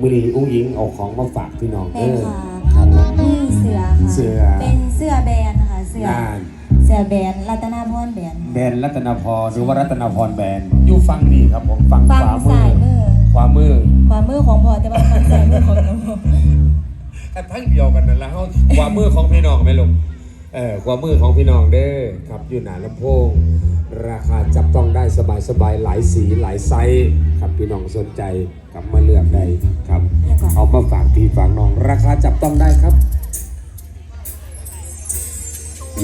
มือนี้อุ้งยิงเอาของมาฝากพี่น้องเป็นอ ค่ะครับผมนี่เสือค่ะ เสือ เป็นเสื้อแบรนด์นะคะเสื้อ งานเสื้อแบรนด์รัตนาพรแบรนด์แบรนด์รัตนพรหรือว่ารัตนพรแบรนด์อยู่ฟังนี่ครับผมฟังฟังขวามืสาอยมือขวามือขวามือของพ่อแต่ว่าฟังสายมือของหนูกันทั้งเดียวกันนั่นแหล้วขวามือของพี่น้องไหมลูก เออขวามือของพี่น้องเด้อครับอยู่หนาลำโพง ราคาจับต้องได้สบายสบายๆหลายสีหลายไซส์ครับพี่น้องสนใจกลับมาเลือกได้ครับเอามาฝากพี่ฝากน้อง ราคาจับต้องได้ครับเ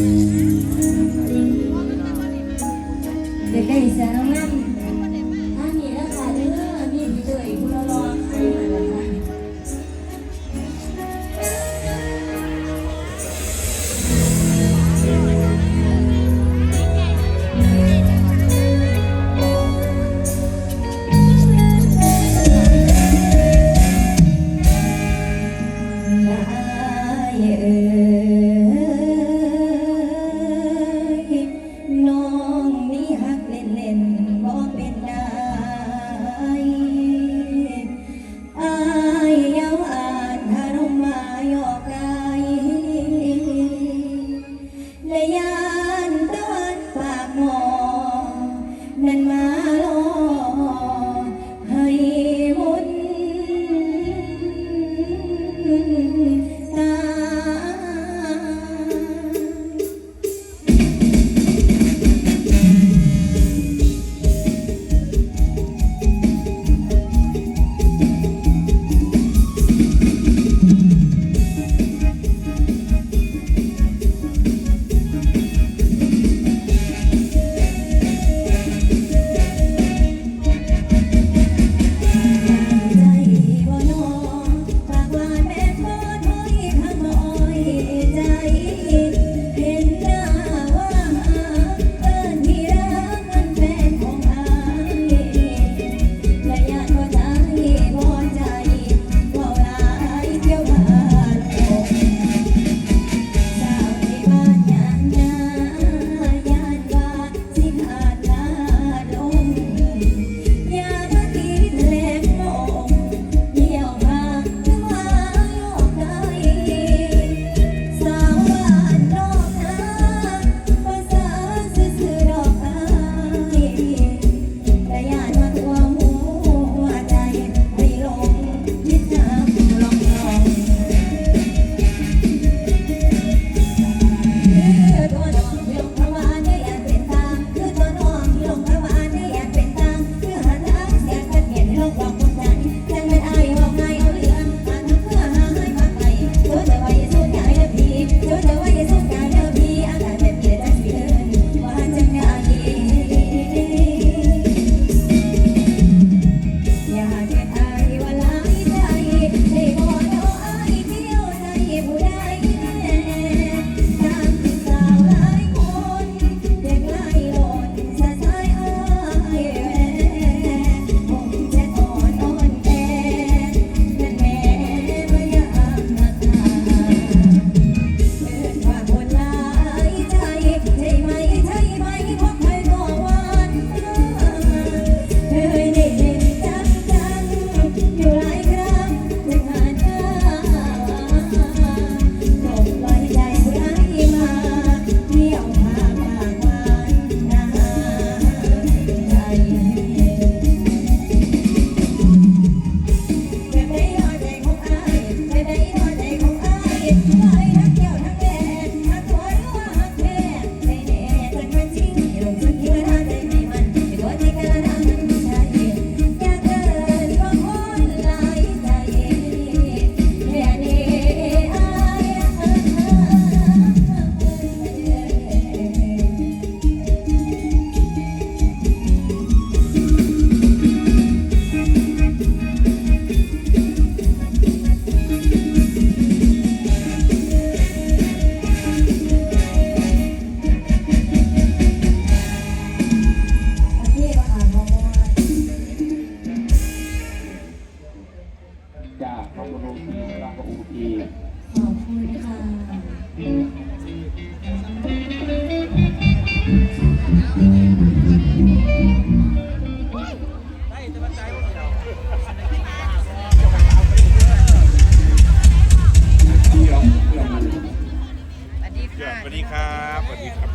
สวัสดีครับสวัสดีครับ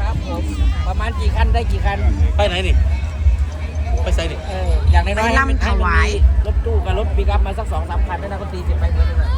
ครับผมประมาณกี่คันได้กี่คันไปไหนนี่ไปใส่นี่อย่างน้อยๆให้มันถวายรถตู้กับรถปิกอัพมาสักสองสามคันได้นะก็ตีเสร็จไปเหมือนกัน